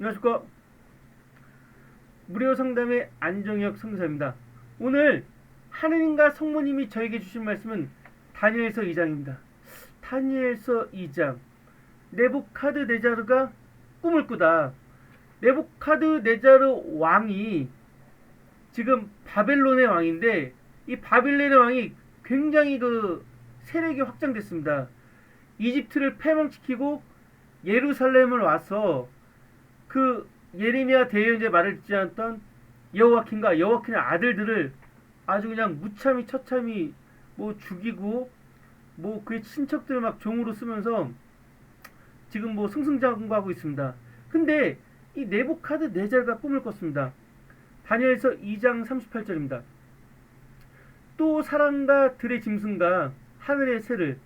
안녕하십니까 무료 상담의 안정혁 성사입니다. 오늘 하느님과 성모님이 저에게 주신 말씀은 다니엘서 2장입니다. 다니엘서 2장 네부카드 네자르가 꿈을 꾸다. 네부카드 네자르 왕이 지금 바벨론의 왕인데 이 바빌론의 왕이 굉장히 그 세력이 확장됐습니다. 이집트를 패망시키고 예루살렘을 와서 그 예레미야 대예언자의 말을 듣지 않았던 여호와킨과 여호와킨의 아들들을 아주 그냥 무참히 처참히 뭐 죽이고 뭐 그의 친척들을 막 종으로 쓰면서 지금 뭐 승승장구하고 있습니다. 근데 이 네부카드 네자르가 꿈을 꿨습니다. 다니엘서 2장 38절입니다. 또 사람과 들의 짐승과 하늘의 새를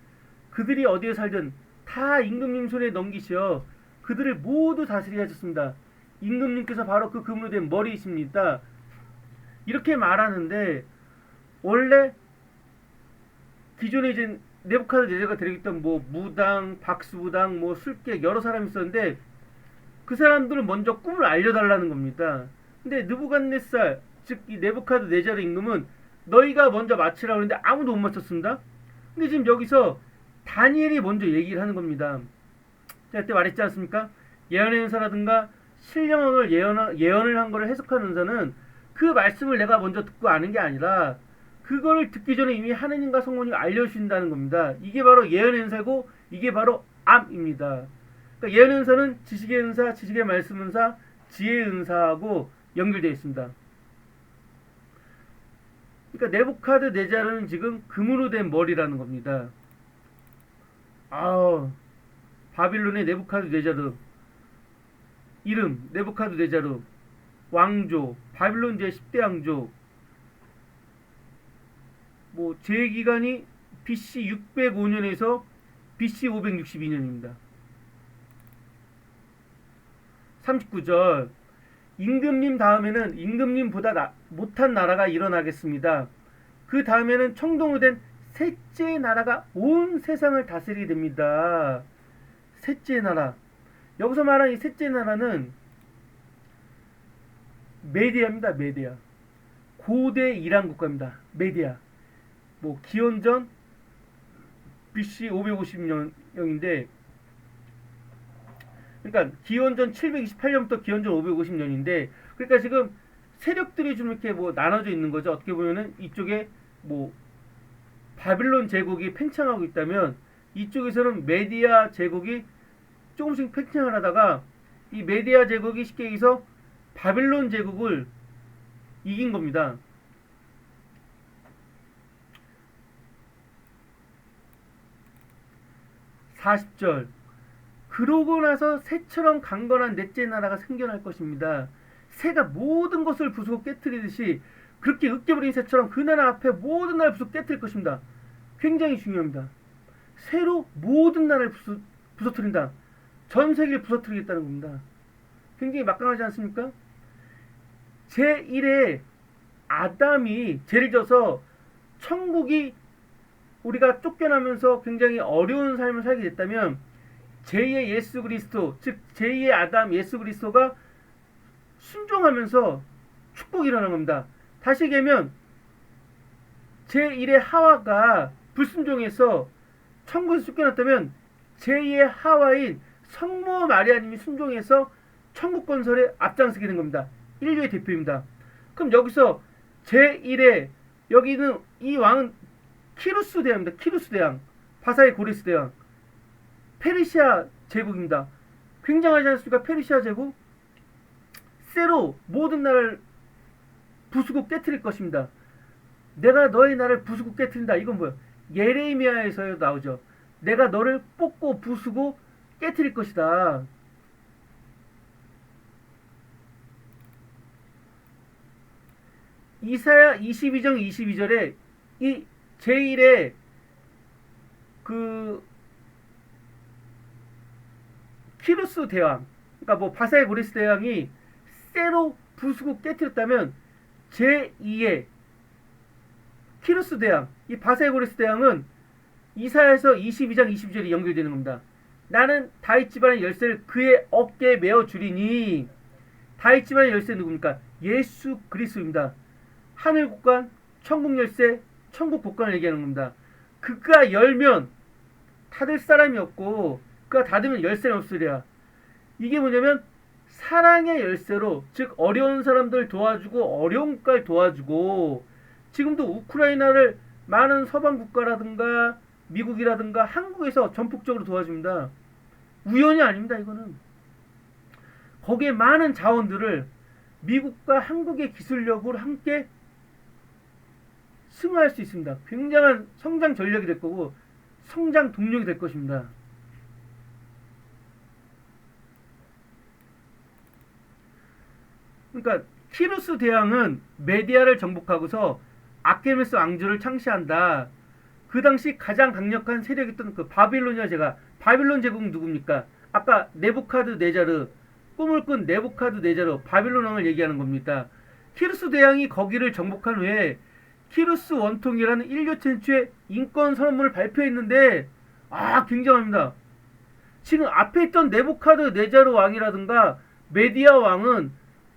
그들이 어디에 살든 다 임금님 손에 넘기시어 그들을 모두 다스리게 하셨습니다. 임금님께서 바로 그 금으로 된 머리이십니다. 이렇게 말하는데 원래 기존에 이제 네부카드네자가 데리고있던 뭐 무당, 박수무당, 뭐 술객 여러 사람이 있었는데 그 사람들은 먼저 꿈을 알려달라는 겁니다. 근데 느부갓네살 즉 이 네부카드네자르 임금은 너희가 먼저 맞히라고 했는데 아무도 못 맞췄습니다. 근데 지금 여기서 다니엘이 먼저 얘기를 하는 겁니다. 제가 그때 말했지 않습니까? 예언의 은사라든가 신령을 예언, 예언을 한 거를 해석하는 은사는 그 말씀을 내가 먼저 듣고 아는 게 아니라 그거를 듣기 전에 이미 하느님과 성모님이 알려주신다는 겁니다. 이게 바로 예언의 은사고 이게 바로 암입니다. 그러니까 예언의 은사는 지식의 은사, 지식의 말씀 은사, 지혜의 은사하고 연결되어 있습니다. 그러니까 네부카드 네자르는 지금 금으로 된 머리라는 겁니다. 아우 바빌론의 네부카드 네자르 이름 네부카드 네자르 왕조 바빌론 제 10대 왕조 뭐 제기간이 BC 605년에서 BC 562년입니다. 39절 임금님 다음에는 임금님보다 나, 못한 나라가 일어나겠습니다. 그 다음에는 청동으로 된 셋째 나라가 온 세상을 다스리게 됩니다. 셋째 나라. 여기서 말하는 이 셋째 나라는 메디아입니다. 메디아. 고대 이란 국가입니다. 메디아. 뭐 기원전 BC 550년경인데 그러니까 기원전 728년부터 기원전 550년인데 그러니까 지금 세력들이 좀 이렇게 뭐 나눠져 있는 거죠. 어떻게 보면은 이쪽에 뭐 바빌론 제국이 팽창하고 있다면 이쪽에서는 메디아 제국이 조금씩 팽창을 하다가 이 메디아 제국이 쉽게 얘기해서 바빌론 제국을 이긴 겁니다. (40절) 그러고 나서 새처럼 강건한 넷째 나라가 생겨날 것입니다. 새가 모든 것을 부수고 깨뜨리듯이 그렇게 으깨버린 새처럼 그 나라 앞에 모든 나라를 부수 깨뜨릴 것입니다. 굉장히 중요합니다. 새로 모든 나라를 부수, 부서뜨린다. 전 세계를 부서뜨리겠다는 겁니다. 굉장히 막강하지 않습니까? 제1의 아담이 죄를 져서 천국이 우리가 쫓겨나면서 굉장히 어려운 삶을 살게 됐다면 제2의 예수 그리스도, 즉 제2의 아담 예수 그리스도가 순종하면서 축복이 일어나는 겁니다. 다시 얘기하면 제1의 하와가 불순종해서 천국에서 쫓겨났다면 제2의 하와인 성모 마리아님이 순종해서 천국 건설에 앞장서게 된 겁니다. 인류의 대표입니다. 그럼 여기서 제1의 여기는 이 왕은 키루스 대왕입니다. 키루스 대왕, 바사의 고리스 대왕, 페르시아 제국입니다. 굉장하지 않습니까? 페르시아 제국 새로 모든 나라를 부수고 깨뜨릴 것입니다. 내가 너의 나라를 부수고 깨뜨린다. 이건 뭐야? 예레미야에서 나오죠. 내가 너를 뽑고 부수고 깨뜨릴 것이다. 이사야 22장 22절에 이 제1의 그 키루스 대왕, 그러니까 뭐 바사의 고리스 대왕이 세로 부수고 깨뜨렸다면 제2의 키루스 대왕, 이 바사의 고리스 대왕은 이사에서 22장 22절이 연결되는 겁니다. 나는 다윗 집안의 열쇠를 그의 어깨에 메어 주리니 다윗 집안의 열쇠 누굽니까? 예수 그리스도입니다. 하늘 국관, 천국 열쇠, 천국 국관을 얘기하는 겁니다. 그가 열면 닫을 사람이 없고 그가 닫으면 열쇠는 없으랴. 이게 뭐냐면 사랑의 열쇠로 즉 어려운 사람들 도와주고 어려운 국가를 도와주고 지금도 우크라이나를 많은 서방 국가라든가 미국이라든가 한국에서 전폭적으로 도와줍니다. 우연이 아닙니다. 이거는 거기에 많은 자원들을 미국과 한국의 기술력으로 함께 승화할 수 있습니다. 굉장한 성장 전력이 될 거고 성장 동력이 될 것입니다. 그러니까 키루스 대왕은 메디아를 정복하고서 아케메스 왕조를 창시한다. 그 당시 가장 강력한 세력이었던 그 바빌로니아 제가 바빌론 제국 누굽니까? 아까 네부카드 네자르 꿈을 꾼 네부카드 네자르 바빌론 왕을 얘기하는 겁니다. 키루스 대왕이 거기를 정복한 후에 키루스 원통이라는 인류 최초의 인권 선언문을 발표했는데 아 굉장합니다. 지금 앞에 있던 네부카드 네자르 왕이라든가 메디아 왕은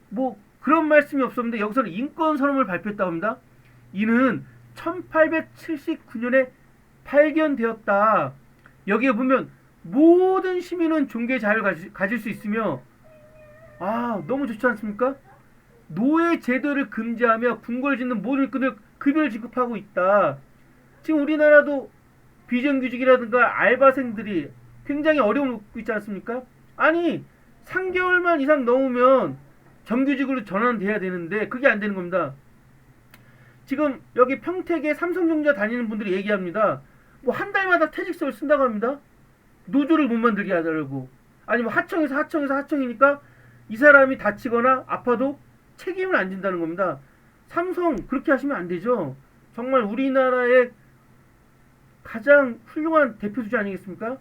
뭐 그런 말씀이 없었는데 여기서는 인권 선언을 발표했다고 합니다. 이는 1879년에 발견되었다. 여기에 보면 모든 시민은 종교의 자유를 가질 수 있으며 아 너무 좋지 않습니까? 노예 제도를 금지하며 궁궐 짓는 모든 일꾼을 급여를 지급하고 있다. 지금 우리나라도 비정규직이라든가 알바생들이 굉장히 어려움을 겪고 있지 않습니까? 아니 3개월만 이상 넘으면 정규직으로 전환돼야 되는데 그게 안 되는 겁니다. 지금 여기 평택에 삼성전자 다니는 분들이 얘기합니다. 뭐 한 달마다 퇴직서를 쓴다고 합니다. 노조를 못 만들게 하더라고. 아니면 하청에서 하청에서 하청이니까 이 사람이 다치거나 아파도 책임을 안 진다는 겁니다. 삼성 그렇게 하시면 안 되죠. 정말 우리나라의 가장 훌륭한 대표 주자 아니겠습니까?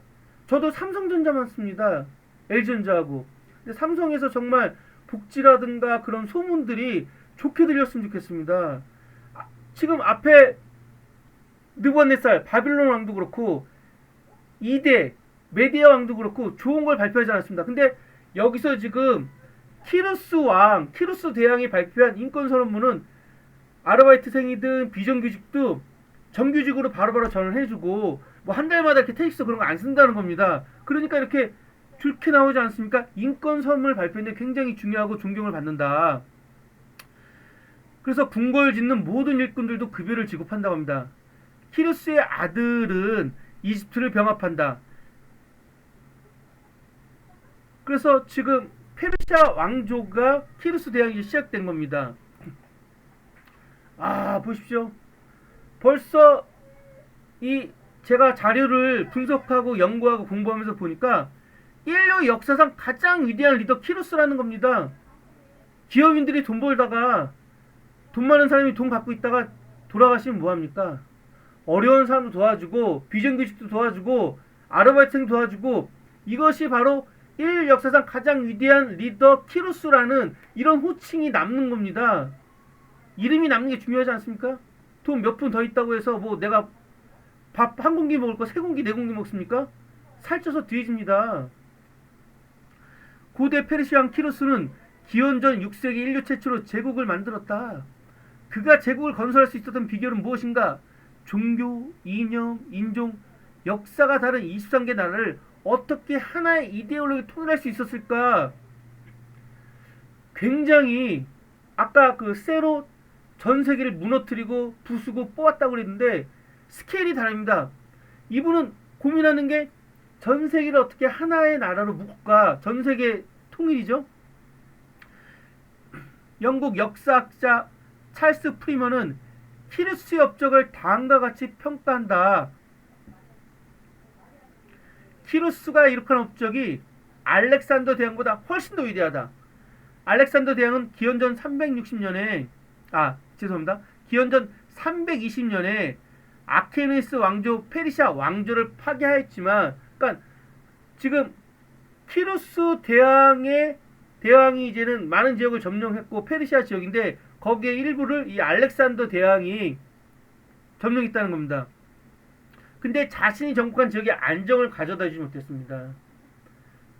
저도 삼성전자만 씁니다. LG전자하고. 근데 삼성에서 정말 복지라든가 그런 소문들이 좋게 들렸으면 좋겠습니다. 아, 지금 앞에 느부갓네살 바빌론 왕도 그렇고 2대 메디아 왕도 그렇고 좋은 걸 발표하지 않았습니다. 근데 여기서 지금 키루스 왕, 키루스 대왕이 발표한 인권 선언문은 아르바이트생이든 비정규직도 정규직으로 바로바로 전환 해주고 뭐 한 달마다 이렇게 테익스 그런 거 안 쓴다는 겁니다. 그러니까 이렇게 좋게 나오지 않습니까? 인권 선언을 발표했는데 굉장히 중요하고 존경을 받는다. 그래서 궁궐 짓는 모든 일꾼들도 급여를 지급한다고 합니다. 키루스의 아들은 이집트를 병합한다. 그래서 지금 페르시아 왕조가 키루스 대왕이 시작된 겁니다. 아 보십시오. 벌써 이 제가 자료를 분석하고 연구하고 공부하면서 보니까 인류 역사상 가장 위대한 리더 키루스라는 겁니다. 기업인들이 돈 벌다가 돈 많은 사람이 돈 갖고 있다가 돌아가시면 뭐합니까? 어려운 사람도 도와주고 비정규직도 도와주고 아르바이트도 도와주고 이것이 바로 인류 역사상 가장 위대한 리더 키루스라는 이런 호칭이 남는 겁니다. 이름이 남는 게 중요하지 않습니까? 돈 몇 푼 더 있다고 해서 뭐 내가 밥 한 공기 먹을 거 세 공기 네 공기 먹습니까? 살쪄서 뒤집니다. 고대 페르시아 키루스는 기원전 6세기 인류 최초로 제국을 만들었다. 그가 제국을 건설할 수 있었던 비결은 무엇인가? 종교, 이념, 인종, 역사가 다른 23개 나라를 어떻게 하나의 이데올로기 통일할 수 있었을까? 굉장히 아까 그 세로 전 세계를 무너뜨리고 부수고 뽑았다고 그랬는데 스케일이 다릅니다. 이분은 고민하는 게 전 세계를 어떻게 하나의 나라로 묶을까? 전 세계 통일이죠. 영국 역사학자 찰스 프리먼은 키르스 업적을 다음과 같이 평가한다. 키루스가 이룩한 업적이 알렉산더 대왕보다 훨씬 더 위대하다. 알렉산더 대왕은 기원전 360년에 아 죄송합니다. 기원전 320년에 아케네스 왕조 페르시아 왕조를 파괴하였지만 그러니까 지금 키루스 대왕의 대왕이 이제는 많은 지역을 점령했고 페르시아 지역인데 거기에 일부를 이 알렉산더 대왕이 점령했다는 겁니다. 근데 자신이 정복한 지역에 안정을 가져다 주지 못했습니다.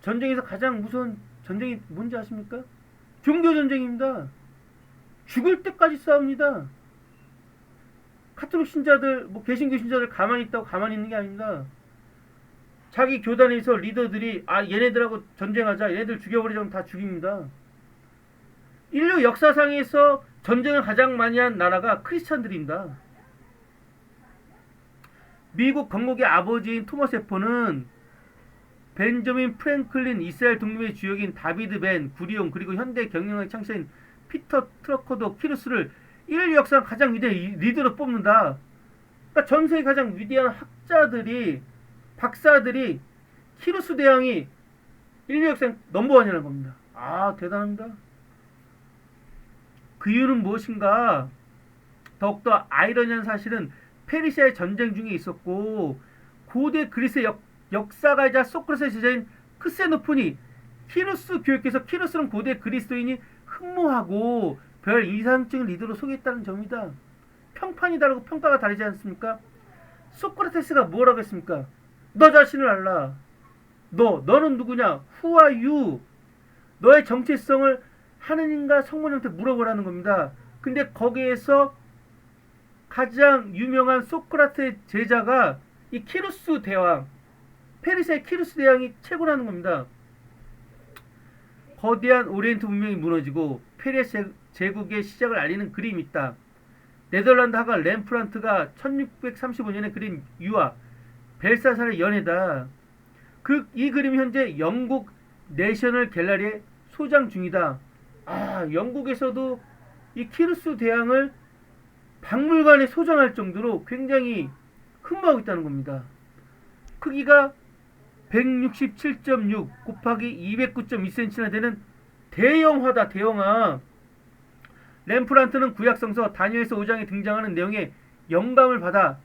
전쟁에서 가장 무서운 전쟁이 뭔지 아십니까? 종교 전쟁입니다. 죽을 때까지 싸웁니다. 카톨릭 신자들, 뭐 개신교 신자들 가만히 있다고 가만히 있는 게 아닙니다. 자기 교단에서 리더들이 아 얘네들하고 전쟁하자, 얘네들 죽여버리자면 다 죽입니다. 인류 역사상에서 전쟁을 가장 많이 한 나라가 크리스찬들입니다. 미국 건국의 아버지인 토머스 해퍼는 벤저민 프랭클린 이스라엘 독립의 주역인 다비드 벤 구리온 그리고 현대 경영의 창시인 피터 트러커도 키루스를 인류 역사 가장 위대한 리더로 뽑는다. 그러니까 전 세계 가장 위대한 학자들이 박사들이 키루스 대왕이 인류 역사 넘버원이라는 겁니다. 아 대단합니다. 그 이유는 무엇인가? 더욱더 아이러니한 사실은 페르시아의 전쟁 중에 있었고 고대 그리스의 역, 역사가이자 소크라테스의 제자인 크세노폰이 키루스 교육에서 키루스는 고대 그리스도인이 흠모하고 별 이상적인 리더로 소개했다는 점이다. 평판이 다르고 평가가 다르지 않습니까? 소크라테스가 뭐라고 했습니까? 너 자신을 알라. 너, 너는 누구냐? Who are you? 너의 정체성을 하느님과 성모님한테 물어보라는 겁니다. 근데 거기에서 가장 유명한 소크라테의 제자가 이 키루스 대왕, 페르시아의 키루스 대왕이 최고라는 겁니다. 거대한 오리엔트 문명이 무너지고 페르시아 제국의 시작을 알리는 그림이 있다. 네덜란드 화가 렘프란트가 1635년에 그린 유화 벨사살의 연애다. 그 이 그림이 현재 영국 내셔널 갤러리에 소장 중이다. 아, 영국에서도 이 키루스 대왕을 박물관에 소장할 정도로 굉장히 흠모하고 있다는 겁니다. 크기가 167.6 곱하기 209.2cm나 되는 대형화다, 대형화. 렘프란트는 구약성서 다니엘서 5장에 등장하는 내용에 영감을 받아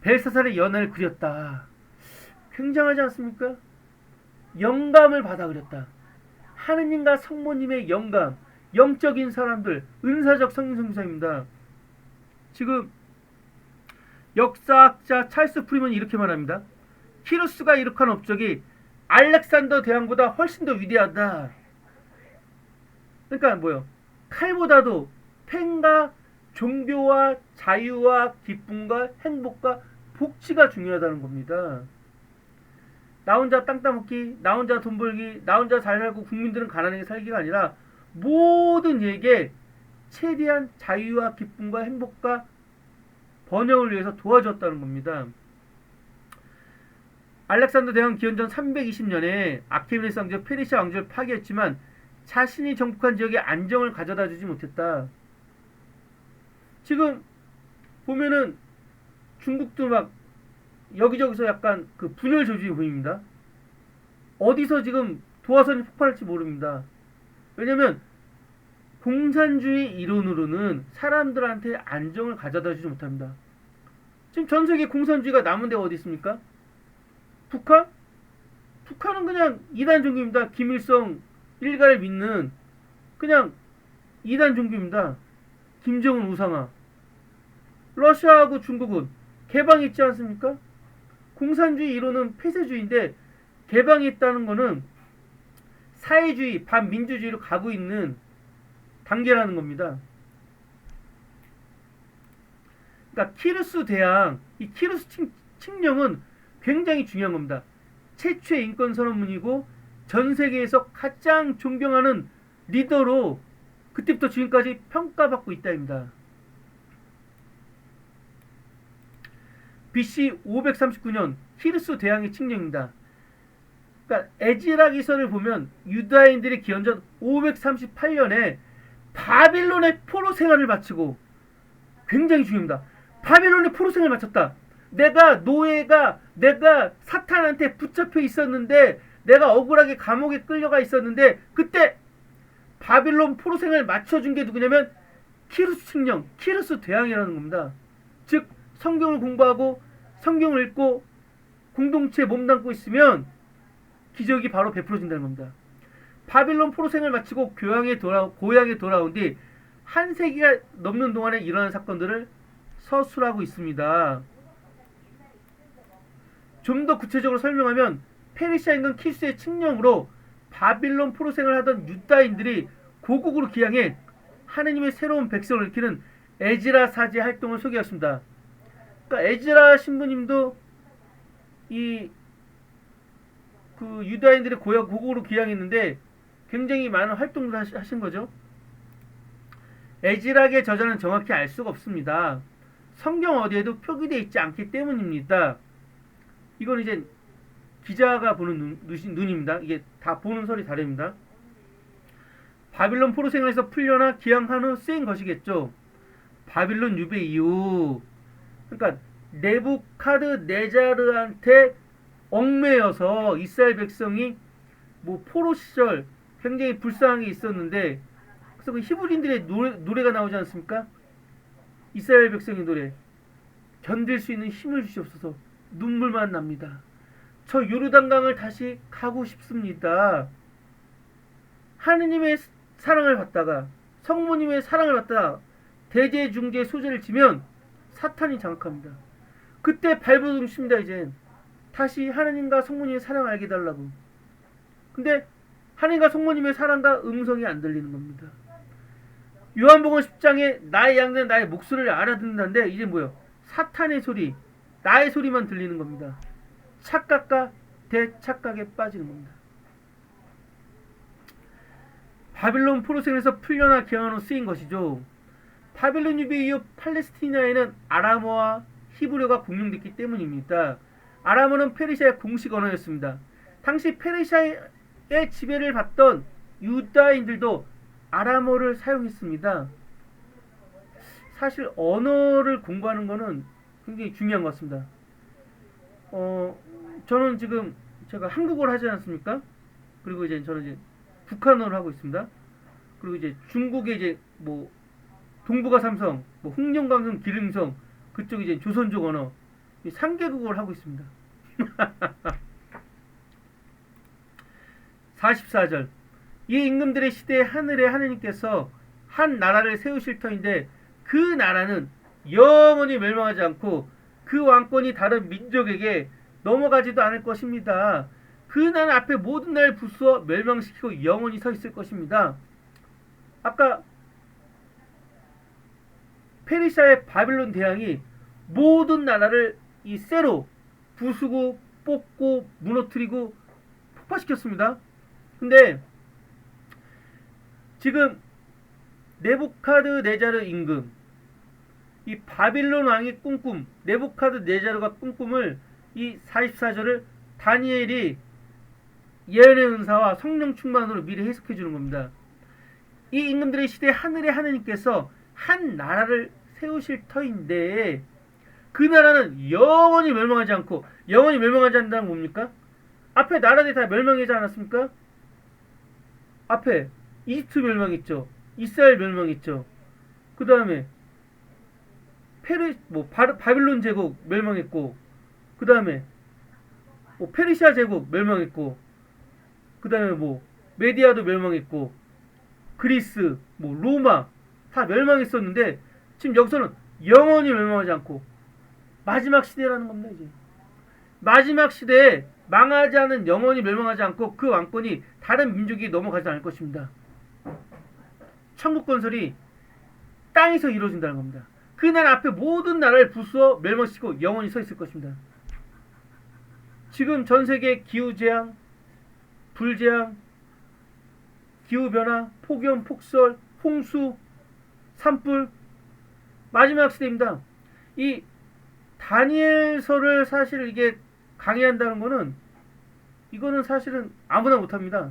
벨사살의 연애를 그렸다. 굉장하지 않습니까? 영감을 받아 그렸다. 하느님과 성모님의 영감, 영적인 사람들, 은사적 성성사입니다. 지금 역사학자 찰스 프리먼이 이렇게 말합니다. 키루스가 이룩한 업적이 알렉산더 대왕보다 훨씬 더 위대하다. 그러니까 뭐요? 칼보다도 팬과 종교와 자유와 기쁨과 행복과 복지가 중요하다는 겁니다. 나 혼자 땅 따먹기, 나 혼자 돈 벌기, 나 혼자 잘 살고 국민들은 가난하게 살기가 아니라 모든 이에게 최대한 자유와 기쁨과 행복과 번영을 위해서 도와줬다는 겁니다. 알렉산더 대왕 기원전 320년에 아케메네스 왕조 페르시아 왕조를 파괴했지만 자신이 정복한 지역에 안정을 가져다 주지 못했다. 지금 보면은 중국도 막 여기저기서 약간 그 분열 조짐이 보입니다. 어디서 지금 도화선이 폭발할지 모릅니다. 왜냐면 공산주의 이론으로는 사람들한테 안정을 가져다 주지 못합니다. 지금 전 세계 공산주의가 남은 데가 어디 있습니까? 북한? 북한은 그냥 이단 종교입니다. 김일성 일가를 믿는 그냥 이단 종교입니다. 김정은 우상화. 러시아하고 중국은 개방이 있지 않습니까? 공산주의 이론은 폐쇄주의인데 개방이 있다는 것은 사회주의, 반민주주의로 가고 있는 단계라는 겁니다. 그러니까 키루스 대왕, 이 키루스 칙, 칙령은 굉장히 중요한 겁니다. 최초의 인권 선언문이고 전 세계에서 가장 존경하는 리더로 그때부터 지금까지 평가받고 있다입니다. BC 539년 히르스 대왕의 칙령입니다. 그러니까 에지라 기서를 보면 유다인들의 기원전 538년에 바빌론의 포로 생활을 마치고 굉장히 중요합니다. 바빌론의 포로 생활을 마쳤다. 내가 노예가 내가 사탄한테 붙잡혀 있었는데 내가 억울하게 감옥에 끌려가 있었는데 그때 바빌론 포로 생활을 맞춰준 게 누구냐면 키루스 칙령, 키루스 대왕이라는 겁니다. 즉 성경을 공부하고 성경을 읽고 공동체에 몸담고 있으면 기적이 바로 베풀어진다는 겁니다. 바빌론 포로생을 마치고 교양에 돌아 고향에 돌아온 뒤 한 세기가 넘는 동안에 일어난 사건들을 서술하고 있습니다. 좀 더 구체적으로 설명하면 페르시아 인근 키스의 칙령으로 바빌론 포로생을 하던 유다인들이 고국으로 기양해 하느님의 새로운 백성을 일으키는 에즈라 사지 활동을 소개했습니다. 그러니까 에즈라 신부님도 이 그 유다인들의 고향 고국으로 기양했는데 굉장히 많은 활동을 하신 거죠. 에즈락의 저자는 정확히 알 수가 없습니다. 성경 어디에도 표기되어 있지 않기 때문입니다. 이건 이제 기자가 보는 눈, 눈- 눈입니다. 이게 다 보는 설이 다릅니다. 바빌론 포로 생활에서 풀려나 기양한 후 쓰인 것이겠죠. 바빌론 유배 이후 그러니까 네부카드 네자르한테 얽매여서 이스라엘 백성이 뭐 포로 시절 굉장히 불쌍한 게 있었는데 그래서 그 히브리인들의 노래, 노래가 나오지 않습니까? 이스라엘 백성의 노래 견딜 수 있는 힘을 주시옵소서 눈물만 납니다. 저 요르단강을 다시 가고 싶습니다. 하느님의 사랑을 받다가 성모님의 사랑을 받다가 대제 중재 소재를 지면 사탄이 장악합니다. 그때 발버둥 칩니다 이제 다시 하느님과 성모님의 사랑을 알게 달라고. 근데 하느님과 성모님의 사랑과 음성이 안 들리는 겁니다. 요한복음 10장에 나의 양들은 나의 목소리를 알아듣는다는데 이제 뭐요? 사탄의 소리, 나의 소리만 들리는 겁니다. 착각과 대착각에 빠지는 겁니다. 바빌론 포로생에서 풀려나 기한으로 쓰인 것이죠. 바빌론 유배 이후 팔레스티나에는 아람어와 히브리어가 공용됐기 때문입니다. 아람어는 페르시아의 공식 언어였습니다. 당시 페르시아의 지배를 받던 유다인들도 아람어를 사용했습니다. 사실 언어를 공부하는 것은 굉장히 중요한 것 같습니다. 어, 저는 지금 제가 한국어를 하지 않습니까? 그리고 이제 저는 이제 북한어를 하고 있습니다. 그리고 이제 중국의 이제 뭐 동북아 삼성, 뭐 흥룡강성, 기름성 그쪽 이제 조선족 언어 이 3개국어를 하고 있습니다. 44절 이 임금들의 시대에 하늘의 하느님께서 한 나라를 세우실 터인데 그 나라는 영원히 멸망하지 않고 그 왕권이 다른 민족에게 넘어가지도 않을 것입니다. 그 나라 앞에 모든 나라를 부수어 멸망시키고 영원히 서 있을 것입니다. 아까 페르시아의 바빌론 대왕이 모든 나라를 이 쇠로 부수고 뽑고 무너뜨리고 폭파시켰습니다. 근데 지금 네부카드 네자르 임금 이 바빌론 왕의 꿈꿈 네부카드 네자르가 꿈꿈을 이 44절을 다니엘이 예언의 은사와 성령 충만으로 미리 해석해 주는 겁니다. 이 임금들의 시대에 하늘의 하느님께서 한 나라를 세우실 터인데 그 나라는 영원히 멸망하지 않고 영원히 멸망하지 않는다는 뭡니까? 앞에 나라들이 다 멸망하지 않았습니까? 앞에 이집트 멸망했죠. 이스라엘 멸망했죠. 그 다음에 페르 뭐 바, 바빌론 제국 멸망했고 그 다음에 뭐 페르시아 제국 멸망했고 그 다음에 뭐 메디아도 멸망했고 그리스 뭐 로마 다 멸망했었는데 지금 여기서는 영원히 멸망하지 않고 마지막 시대라는 겁니다 이제 마지막 시대에 망하지 않은 영원히 멸망하지 않고 그 왕권이 다른 민족이 넘어가지 않을 것입니다. 천국 건설이 땅에서 이루어진다는 겁니다. 그 나라 앞에 모든 나라를 부수어 멸망시키고 영원히 서 있을 것입니다. 지금 전 세계 기후 재앙, 불 재앙, 기후 변화, 폭염, 폭설, 홍수, 산불 마지막 시대입니다. 이 다니엘서를 사실 이게 강의한다는 거는 이거는 사실은 아무나 못합니다.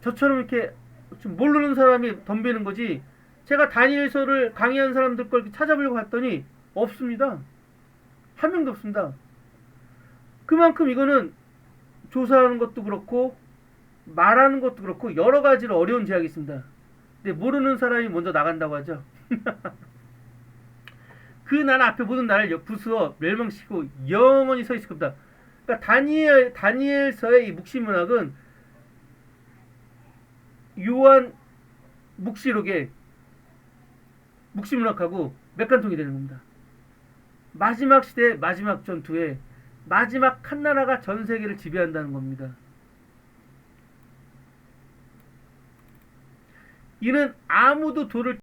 저처럼 이렇게 좀 모르는 사람이 덤비는 거지. 제가 다니엘서를 강의한 사람들 걸 찾아보려고 했더니 없습니다. 한 명도 없습니다. 그만큼 이거는 조사하는 것도 그렇고 말하는 것도 그렇고 여러 가지로 어려운 제약이 있습니다. 근데 모르는 사람이 먼저 나간다고 하죠. 그 나라 앞에 모든 나라를 부수어 멸망시키고 영원히 서 있을 겁니다. 그러니까 다니엘 다니엘서의 이 묵시 문학은 요한 묵시록의 묵시 문학하고 맥간통이 되는 겁니다. 마지막 시대 마지막 전투에 마지막 한 나라가 전 세계를 지배한다는 겁니다. 이는 아무도 돌을